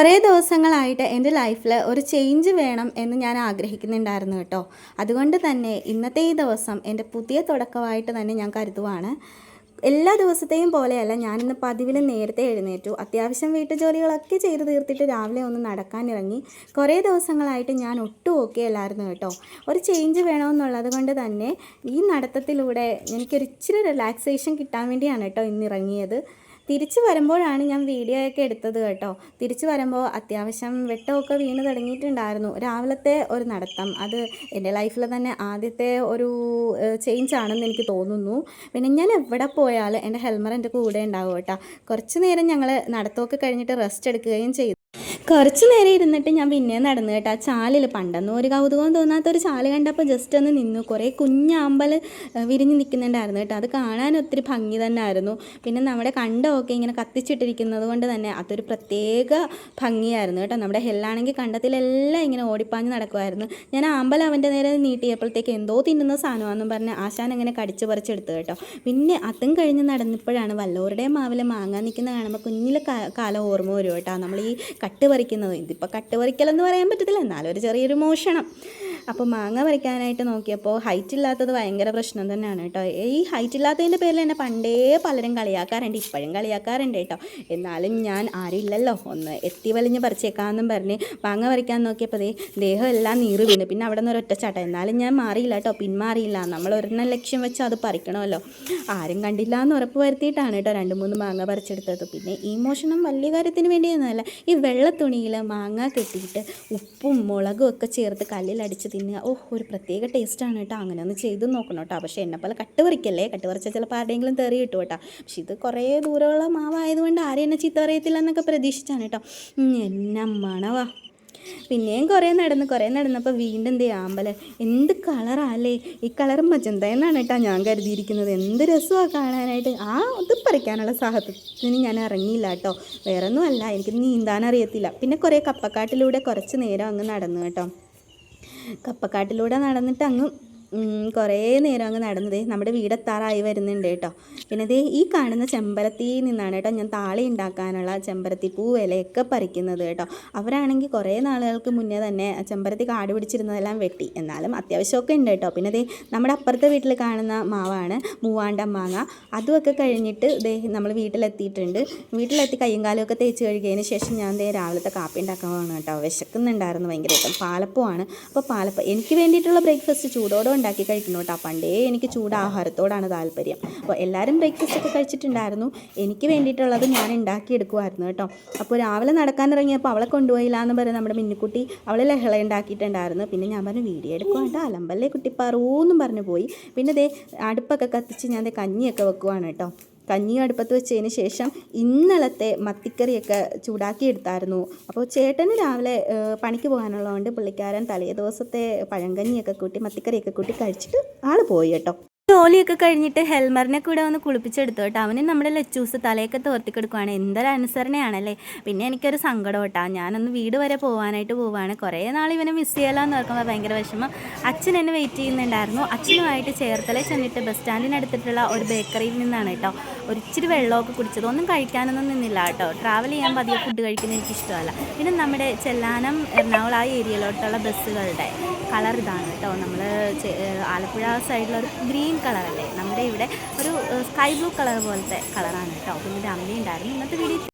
കുറേ ദിവസങ്ങളായിട്ട് എന്റെ ലൈഫിൽ ഒരു ചേഞ്ച് വേണം എന്ന് ഞാൻ ആഗ്രഹിക്കുന്നുണ്ടായിരുന്നു കേട്ടോ. അതുകൊണ്ട് തന്നെ ഇന്നത്തെ ഈ ദിവസം എന്റെ പുതിയ തുടക്കമായിട്ട് തന്നെ ഞാൻ കരുതുവാണ്. എല്ലാ ദിവസത്തെയും പോലെയല്ല ഞാനിന്ന് പതിവിൽ നേരത്തെ എഴുന്നേറ്റു. അത്യാവശ്യം വീട്ടുജോലികളൊക്കെ ചെയ്ത് തീർത്തിട്ട് രാവിലെ ഒന്ന് നടക്കാനിറങ്ങി കുറേ ദിവസങ്ങളായിട്ട് ഞാൻ ഒട്ടും ഓക്കെ അല്ലായിരുന്നു കേട്ടോ. ഒരു ചേഞ്ച് വേണമെന്നുള്ളത് കൊണ്ട് തന്നെ ഈ നടത്തത്തിലൂടെ എനിക്കൊരു ഇച്ചിരി റിലാക്സേഷൻ കിട്ടാൻ വേണ്ടിയാണ് കേട്ടോ ഇന്ന് ഇറങ്ങിയത് തിരിച്ചു വരുമ്പോഴാണ് ഞാൻ വീഡിയോ ഒക്കെ എടുത്തത് കേട്ടോ. തിരിച്ചു വരുമ്പോൾ അത്യാവശ്യം വെട്ടമൊക്കെ വീണ് തുടങ്ങിയിട്ടുണ്ടായിരുന്നു. രാവിലത്തെ ഒരു നടത്തം. അത് എന്റെ ലൈഫിൽ തന്നെ ആദ്യത്തെ ഒരു ചേഞ്ച് ആണെന്ന് എനിക്ക് തോന്നുന്നു. പിന്നെ ഞാൻ എവിടെ പോയാലും എന്റെ ഹെൽമർ എന്റെ കൂടെ ഉണ്ടാവും കേട്ടോ. കുറച്ച് നേരം ഞങ്ങൾ നടത്തമൊക്കെ കഴിഞ്ഞിട്ട് റെസ്റ്റ് എടുക്കുകയും ചെയ്തു. കുറച്ച് നേരം ഇരുന്നിട്ട് ഞാൻ പിന്നെ നടന്നു കേട്ടോ ആ ചാലിൽ പണ്ടൊന്നും ഒരു കൗതുകം തോന്നാത്ത ഒരു ചാൽ കണ്ടപ്പോൾ ജസ്റ്റ് ഒന്ന് നിന്നു. കുറേ കുഞ്ഞാമ്പൽ വിരിഞ്ഞ് നിൽക്കുന്നുണ്ടായിരുന്നു കേട്ടോ. അത് കാണാൻ ഒത്തിരി ഭംഗി തന്നെ ആയിരുന്നു. പിന്നെ നമ്മുടെ കണ്ടമൊക്കെ ഇങ്ങനെ കത്തിച്ചിട്ടിരിക്കുന്നത് കൊണ്ട് തന്നെ അതൊരു പ്രത്യേക ഭംഗിയായിരുന്നു കേട്ടോ. നമ്മുടെ ഹെല്ലാണെങ്കിൽ കണ്ടത്തിലെല്ലാം ഇങ്ങനെ ഓടിപ്പാഞ്ഞ് നടക്കുമായിരുന്നു. ഞാൻ ആമ്പൽ അവന്റെ നേരെ നീട്ടിയപ്പോഴത്തേക്ക് എന്തോ തിന്നുന്ന സാധനമാണെന്നും പറഞ്ഞ് ആശാൻ അങ്ങനെ കടിച്ചു പറിച്ചെടുത്തു കേട്ടോ. പിന്നെ അതും കഴിഞ്ഞ് നടന്നപ്പോഴാണ് വല്ലവരുടെയും മാവിലെ മാങ്ങാൻ നിൽക്കുന്ന കാണുമ്പോൾ കുഞ്ഞിലെ കാലം ഓർമ്മ വരും കേട്ടോ. നമ്മൾ ഈ കട്ട് പറിക്കുന്നത് ഇതിപ്പോൾ കട്ട് പറിക്കലെന്ന് പറയാൻ പറ്റത്തില്ല. എന്നാലും ഒരു ചെറിയൊരു മോഷണം. അപ്പോൾ മാങ്ങ പറിക്കാനായിട്ട് നോക്കിയപ്പോൾ ഹൈറ്റ് ഇല്ലാത്തത് ഭയങ്കര പ്രശ്നം തന്നെയാണ് കേട്ടോ. ഈ ഹൈറ്റ് ഇല്ലാത്തതിന്റെ പേരിൽ എന്നെ പണ്ടേ പലരും കളിയാക്കാറുണ്ട് ഇപ്പോഴും കളിയാക്കാറുണ്ട് കേട്ടോ. എന്നാലും ഞാൻ ആരുമില്ലല്ലോ ഒന്ന് എത്തി വലിഞ്ഞ് പറിച്ചേക്കാമെന്നും പറഞ്ഞ് മാങ്ങ പറിക്കാൻ നോക്കിയപ്പോൾ ദേഹം എല്ലാം നീറ് വീണ്. പിന്നെ അവിടെ നിന്ന് ഒരൊറ്റ എന്നാലും ഞാൻ മാറിയില്ല കേട്ടോ പിന്മാറിയില്ല. നമ്മൾ ഒരെണ്ണം ലക്ഷ്യം വെച്ച് അത് പറിക്കണമല്ലോ. ആരും കണ്ടില്ല എന്ന് ഉറപ്പ് വരുത്തിയിട്ടാണ് കേട്ടോ രണ്ട് മൂന്ന് മാങ്ങ പറിച്ചെടുത്തത്. പിന്നെ ഈ മോഷണം വലിയ കാര്യത്തിന് വേണ്ടിയൊന്നുമല്ല. ഈ വെള്ള തുണിയിൽ മാങ്ങ കെട്ടിയിട്ട് ഉപ്പും മുളകും ഒക്കെ ചേർത്ത് കല്ലിലടിച്ച് തിന്നുക. ഓഹ് ഒരു പ്രത്യേക ടേസ്റ്റാണ് കേട്ടോ. അങ്ങനെ ഒന്ന് ചെയ്ത് നോക്കണം കേട്ടോ. പക്ഷേ എന്നെ പോലെ കട്ട് പറിക്കല്ലേ? കട്ട് പറിച്ചാൽ ചിലപ്പോൾ ആരുടെയെങ്കിലും തെറി കിട്ടും കേട്ടോ. പക്ഷേ ഇത് കുറേ ദൂരമുള്ള മാവായതുകൊണ്ട് ആരും എന്നെ ചീത്ത പറയത്തില്ല എന്നൊക്കെ പ്രതീക്ഷിച്ചാണ് കേട്ടോ. എന്നെ മണവാ പിന്നെയും കുറേ നടന്ന് കുറേ നടന്നപ്പോൾ വീണ്ടും എന്ത് ആമ്പല. എന്ത് കളറാല്ലേ ഈ കളർ മജന്ത എന്നാണ് കേട്ടോ ഞാൻ കരുതിയിരിക്കുന്നത്. എന്ത് രസമാണ് കാണാനായിട്ട്. ആ ഇത് പറിക്കാനുള്ള സാഹചര്യത്തിന് ഞാൻ ഇറങ്ങിയില്ല കേട്ടോ. വേറൊന്നും അല്ല എനിക്ക് നീന്താൻ അറിയത്തില്ല പിന്നെ കുറേ കപ്പക്കാട്ടിലൂടെ കുറച്ച് നേരം അങ്ങ് നടന്നു കേട്ടോ. കപ്പക്കാട്ടിലൂടെ നടന്നിട്ട് അങ്ങ് കുറേ നേരം അങ്ങ് നടന്നത്. നമ്മുടെ വീടെത്താറായി വരുന്നുണ്ട് കേട്ടോ. പിന്നെ ദേ ഈ കാണുന്ന ചെമ്പരത്തിയിൽ നിന്നാണ് കേട്ടോ ഞാൻ താളി ഉണ്ടാക്കാനുള്ള ചെമ്പരത്തി പൂ ഇലയൊക്കെ പറിക്കുന്നത് കേട്ടോ. അവരാണെങ്കിൽ കുറേ നാളുകൾക്ക് മുന്നേ തന്നെ ചെമ്പരത്തി കാട് പിടിച്ചിരുന്നതെല്ലാം വെട്ടി. എന്നാലും അത്യാവശ്യമൊക്കെ ഉണ്ട് കേട്ടോ. പിന്നെ ദേ നമ്മുടെ അപ്പുറത്തെ വീട്ടിൽ കാണുന്ന മാവാണ് മൂവാണ്ട മാങ്ങ. അതുമൊക്കെ കഴിഞ്ഞിട്ട് ദേ നമ്മൾ വീട്ടിലെത്തിയിട്ടുണ്ട്. വീട്ടിലെത്തി കയ്യും കാലും ഒക്കെ തേച്ച് കഴുകിയതിന് ശേഷം ഞാൻ ദേ രാവിലത്തെ കാപ്പി ഉണ്ടാക്കാൻ കേട്ടോ. വിശക്കുന്നുണ്ടായിരുന്നു ഭയങ്കരമായിട്ടും. പാലപ്പമാണ് അപ്പോൾ പാലപ്പം എനിക്ക് വേണ്ടിയിട്ടുള്ള ബ്രേക്ക്ഫാസ്റ്റ് ചൂടോടെ ഉണ്ടാക്കി കഴിക്കണം കേട്ടോ. പണ്ടേ എനിക്ക് ചൂട് ആഹാരത്തോടാണ് താല്പര്യം. അപ്പോൾ എല്ലാവരും ബ്രേക്ക്ഫാസ്റ്റ് ഒക്കെ കഴിച്ചിട്ടുണ്ടായിരുന്നു. എനിക്ക് വേണ്ടിയിട്ടുള്ളത് ഞാൻ ഉണ്ടാക്കിയെടുക്കുമായിരുന്നു കേട്ടോ. അപ്പോൾ രാവിലെ നടക്കാനിറങ്ങിയപ്പോൾ അവളെ കൊണ്ടുപോയില്ല എന്ന് പറഞ്ഞ് നമ്മുടെ മിന്നിക്കുട്ടി അവൾ ലഹള ഉണ്ടാക്കിയിട്ടുണ്ടായിരുന്നു. പിന്നെ ഞാൻ പറഞ്ഞു വീഡിയോ എടുക്കുവാണ്ട് അലമ്പല്ലേ കുട്ടിപ്പാറൂന്നും പറഞ്ഞു പോയി. പിന്നെ ദേ അടുപ്പൊക്കെ കത്തിച്ച് ഞാൻ കഞ്ഞിയൊക്കെ വെക്കുവാണ് കേട്ടോ. കഞ്ഞി അടുപ്പത്ത് വെച്ചതിന് ശേഷം ഇന്നലത്തെ മത്തിക്കറിയൊക്കെ ചൂടാക്കി എടുത്തായിരുന്നു അപ്പോൾ ചേട്ടന് രാവിലെ പണിക്ക് പോകാനുള്ളതുകൊണ്ട് പുള്ളിക്കാരൻ തലേ ദിവസത്തെ പഴങ്കഞ്ഞിയൊക്കെ കൂട്ടി മത്തിക്കറിയൊക്കെ കൂട്ടി കഴിച്ചിട്ട് ആൾ പോയി കേട്ടോ. ജോലിയൊക്കെ കഴിഞ്ഞിട്ട് ഹെൽമറിനെ കൂടെ ഒന്ന് കുളിപ്പിച്ചെടുത്തു കേട്ടോ. അവന് നമ്മുടെ ലച്ചൂസ് തലയൊക്കെ തോർത്തി കൊടുക്കുവാണ്. എന്തൊരു അനുസരണയാണല്ലേ? പിന്നെ എനിക്കൊരു സങ്കടം കേട്ടോ. ഞാനൊന്ന് വീട് വരെ പോകാനായിട്ട് പോവാണ്. കുറേ നാൾ ഇവനെ മിസ് ചെയ്യലാന്ന് ഓർക്കുമ്പോൾ ഭയങ്കര വിഷമം. അച്ഛൻ എന്നെ വെയിറ്റ് ചെയ്യുന്നുണ്ടായിരുന്നു. അച്ഛനുമായിട്ട് ചേർത്തല ചെന്നിട്ട് ബസ് സ്റ്റാൻഡിനടുത്തിട്ടുള്ള ഒരു ബേക്കറിയിൽ നിന്നാണ് കേട്ടോ. ഒരിച്ചിരി വെള്ളമൊക്കെ കുടിച്ചത്. ഒന്നും കഴിക്കാനൊന്നും നിന്നില്ല കേട്ടോ. ട്രാവൽ ചെയ്യാൻ പതിയെ ഫുഡ് കഴിക്കുന്നത് എനിക്ക് ഇഷ്ടമല്ല. പിന്നെ നമ്മുടെ ചെല്ലാനം എറണാകുളം ആ ഏരിയയിലോട്ടുള്ള ബസ്സുകളുടെ കളർ ഇതാണ് കേട്ടോ. നമ്മൾ ആലപ്പുഴ സൈഡിലൊരു ഗ്രീൻ കളറല്ലേ? നമ്മുടെ ഇവിടെ ഒരു സ്കൈ ബ്ലൂ കളർ പോലത്തെ കളറാണ് കേട്ടോ. പിന്നെ അമ്മയുണ്ടായിരുന്നു. ഇന്നത്തെ വീഡിയോ